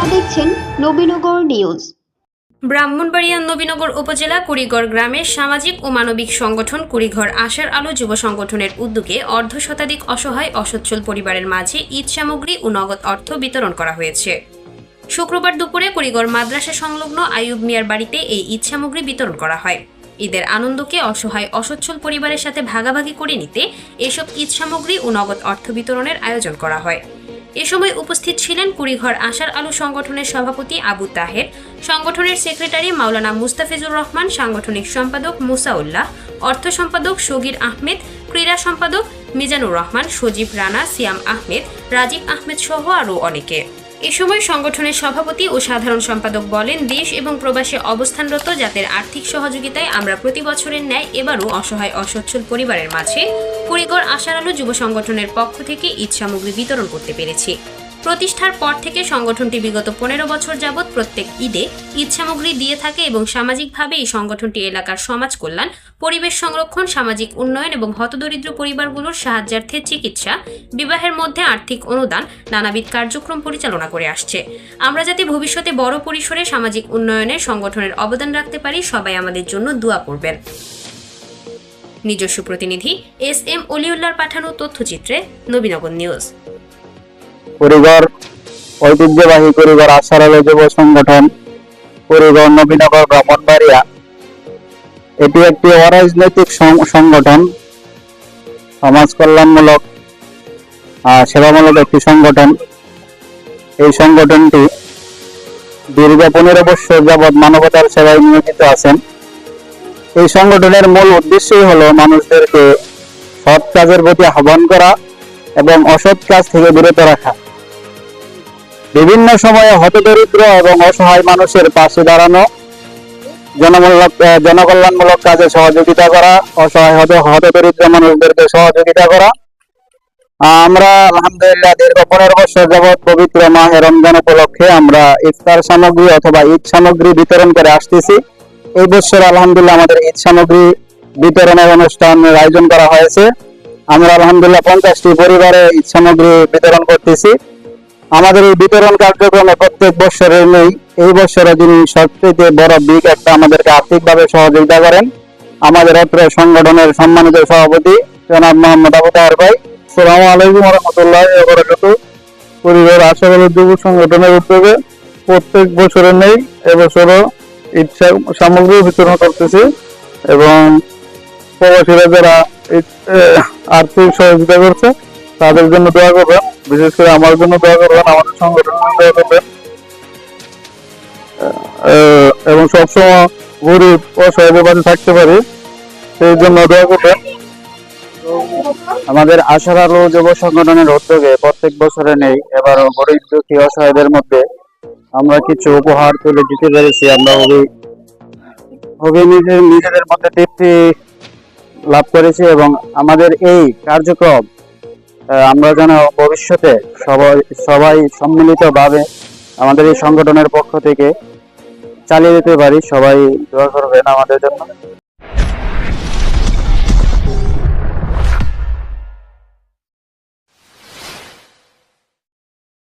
দেখছেন নবীনগর নিউজ। ব্রাহ্মণবাড়িয়া নবীনগর উপজেলা কুড়িগড় গ্রামের সামাজিক ও মানবিক সংগঠন কুড়িঘর আশার আলো যুব সংগঠনের উদ্যোগে অর্ধ শতাধিক অসহায় অসচ্ছল পরিবারের মাঝে ঈদ সামগ্রী ও নগদ অর্থ বিতরণ করা হয়েছে। শুক্রবার দুপুরে কুড়িগড় মাদ্রাসা সংলগ্ন আইয়ুব মিয়ার বাড়িতে এই ঈদ সামগ্রী বিতরণ করা হয়। ঈদের আনন্দকে অসহায় অসচ্ছল পরিবারের সাথে ভাগাভাগি করে নিতে এসব ঈদ সামগ্রী ও নগদ অর্থ বিতরণের আয়োজন করা হয়। এ সময় উপস্থিত ছিলেন কুড়িঘর আশার আলু সংগঠনের সভাপতি আবু তাহের, সংগঠনের সেক্রেটারি মাওলানা মুস্তাফিজুর রহমান, সাংগঠনিক সম্পাদক মুসাউল্লাহ, অর্থ সম্পাদক সগির আহমেদ, ক্রীড়া সম্পাদক মিজানুর রহমান, সজীব রানা, সিয়াম আহমেদ, রাজীব আহমেদ সহ আরও অনেকে। এ সময় সংগঠনের সভাপতি ও সাধারণ সম্পাদক বলেন, দেশ এবং প্রবাসে অবস্থানরত যাদের আর্থিক সহযোগিতায় আমরা প্রতি বছরের ন্যায় এবারও অসহায়, অসচ্ছল পরিবারের মাঝে কুড়িগড় আশার আলো যুব সংগঠনের পক্ষ থেকে ঈদ সামগ্রী বিতরণ করতে পেরেছি। প্রতিষ্ঠার পর থেকে সংগঠনটি বিগত পনেরো বছর যাবৎ প্রত্যেক ঈদে ঈদ সামগ্রী দিয়ে থাকে এবং সামাজিকভাবে এই সংগঠনটি এলাকার সমাজ কল্যাণ, পরিবেশ সংরক্ষণ, সামাজিক উন্নয়ন এবং হতদরিদ্র পরিবারগুলোর সাহায্যার্থে চিকিৎসা, বিবাহের মধ্যে আর্থিক অনুদান, নানাবিধ কার্যক্রম পরিচালনা করে আসছে। আমরা যাতে ভবিষ্যতে বড় পরিসরে সামাজিক উন্নয়নে সংগঠনের অবদান রাখতে পারি, সবাই আমাদের জন্য দোয়া করবেন। নিজস্ব প্রতিনিধি এস এম অলিউল্লাহর পাঠানো তথ্যচিত্রে নবীনগর নিউজ। পরিবার, ঐতিহ্যবাহী পরিবার আশার আলো যুব সংগঠন, পরিবার নবীনগর, ব্রাহ্মণবাড়িয়া। এটি একটি অরাজনৈতিক সংগঠন, সমাজ কল্যাণমূলক সেবামূলক একটি সংগঠন। এই সংগঠনটি দীর্ঘ পনেরো বছর যাবৎ মানবতার সেবায় নিয়োজিত আছেন। এই সংগঠনের মূল উদ্দেশ্যই হলো মানুষদেরকে সৎ কাজের প্রতি আহ্বান করা এবং অসৎ কাজ থেকে বিরত রাখা। বিভিন্ন সময়ে হতদরিদ্র এবং অসহায় মানুষের পাশে দাঁড়ানো, জনমূলক জনকল্যাণমূলক কাজে সহযোগিতা করা, অসহায় হত, হতদরিদ্র মানুষদেরকে সহযোগিতা করা। আমরা আলহামদুলিল্লাহ দীর্ঘ পনেরো বছর যাবৎ পবিত্র মাহে রমজান উপলক্ষে আমরা ইফতার সামগ্রী অথবা ঈদ সামগ্রী বিতরণ করে আসতেছি। এই বছর আলহামদুলিল্লাহ আমাদের ঈদ সামগ্রী বিতরণের অনুষ্ঠানের আয়োজন করা হয়েছে। আমরা আলহামদুলিল্লাহ পঞ্চাশটি পরিবারে ঈদ সামগ্রী বিতরণ করতেছি। আমাদের এই বিতরণ কার্যক্রমে প্রত্যেক বছরের নেই। এই বছরে যিনি সবচেয়ে বড় বিগ একটা আমাদেরকে আর্থিকভাবে সহযোগিতা করেন, আমাদের অত্র সংগঠনের সম্মানিত সভাপতি জনাব মোহাম্মদ আবু তাহের ভাই। সালাম আলাইকুম রহমতুল্লাহ বরকাত পরিবার আশাবাদ যুব সংগঠনের উদ্যোগে প্রত্যেক বছরের নেই, এবছরও ঈদ সামগ্রী বিতরণ করতেছি এবং প্রবাসীরা যারা আর্থিক সহযোগিতা করছে, তাদের জন্য দোয়া করবেন। বিশেষ করে আমার জন্য দোয়া করবেন আমাদের দোয়া করবেন। এবং সবসময় গরিব অসহায়দের পাশে থাকতে পারি, সেই জন্য দোয়া করবেন। আমাদের আশার আলো যুব সংগঠনের উদ্যোগে প্রত্যেক বছরে নেই এবার গরিব, দুঃখী, অসহায়দের মধ্যে আমরা কিছু উপহার তুলে দিতে পেরেছি। আমরা খুবই খুবই নিজের, নিজেদের মধ্যে তৃপ্তি লাভ করেছি এবং আমাদের এই কার্যক্রম আমরা যেন ভবিষ্যতে সবাই সবাই সম্মিলিতভাবে আমাদের এই সংগঠনের পক্ষ থেকে চালিয়ে যেতে পারি। সবাই দোয়া করবেন আমাদের জন্য।